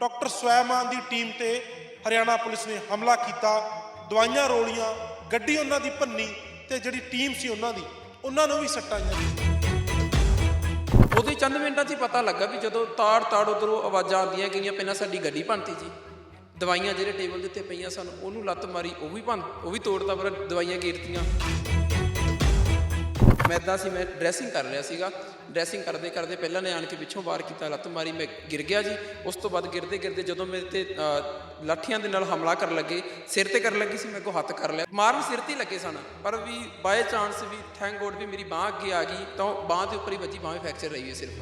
Doctor Swaiman ਦੀ team ਤੇ Haryana police ਨੇ ਹਮਲਾ ਕੀਤਾ। ਦਵਾਈਆਂ, ਰੋਲੀਆਂ, ਗੱਡੀ ਉਹਨਾਂ ਦੀ ਭੰਨੀ ਤੇ ਜਿਹੜੀ ਟੀਮ ਸੀ ਉਹਨਾਂ ਦੀ, ਉਹਨਾਂ ਨੂੰ ਵੀ ਸੱਟਾਂ ਆਈਆਂ ਉਦੋਂ ਚੰਦ ਮਿੰਟਾਂ 'ਚ ਹੀ ਪਤਾ ਲੱਗਾ ਵੀ ਜਦੋਂ ਤਾੜ ਤਾੜ ਉਧਰੋਂ ਆਵਾਜ਼ਾਂ ਆਉਂਦੀਆਂ ਗਈਆਂ, ਪਹਿਲਾਂ ਸਾਡੀ ਗੱਡੀ ਭੰਨਤੀ ਜੀ। ਦਵਾਈਆਂ ਜਿਹੜੇ ਟੇਬਲ ਦੇ ਉੱਤੇ ਪਈਆਂ ਸਨ, ਉਹਨੂੰ ਲੱਤ ਮਾਰੀ, ਉਹ ਵੀ ਭੰਨ, ਉਹ ਵੀ ਤੋੜਤਾ, ਪਰ ਦਵਾਈਆਂ ਗੇਰਤੀਆਂ। ਮੈਂ ਏਦਾਂ ਸੀ, ਮੈਂ ਡਰੈਸਿੰਗ ਕਰ ਰਿਹਾ ਸੀਗਾ। ਡਰੈਸਿੰਗ ਕਰਦੇ ਕਰਦੇ ਪਹਿਲਾਂ ਨੇ ਆਣ ਕੇ ਪਿੱਛੋਂ ਵਾਰ ਕੀਤਾ, ਲੱਤ ਮਾਰੀ, ਮੈਂ ਗਿਰ ਗਿਆ ਜੀ। ਉਸ ਤੋਂ ਬਾਅਦ ਗਿਰਦੇ ਗਿਰਦੇ ਜਦੋਂ ਮੇਰੇ ਤੇ ਲਾਠੀਆਂ ਦੇ ਨਾਲ ਹਮਲਾ ਕਰਨ ਲੱਗੇ, ਸਿਰ ਤੇ ਕਰਨ ਲੱਗੀ ਸੀ, ਮੇਰੇ ਕੋ ਹੱਥ ਕਰ ਲਿਆ। ਮਾਰਨ ਸਿਰ ਤੇ ਹੀ ਲੱਗੇ ਸਨ, ਪਰ ਵੀ ਬਾਏ ਚਾਂਸ ਵੀ ਥੈਂਕ ਗੋਡ ਵੀ ਮੇਰੀ ਬਾਹ ਅੱਗੇ ਆ ਗਈ, ਤਾਂ ਬਾਹ ਦੇ ਉੱਪਰ ਹੀ ਵੱਜੀ, ਬਾਹ ਫ੍ਰੈਕਚਰ ਰਹੀ ਹੈ ਸਿਰਫ।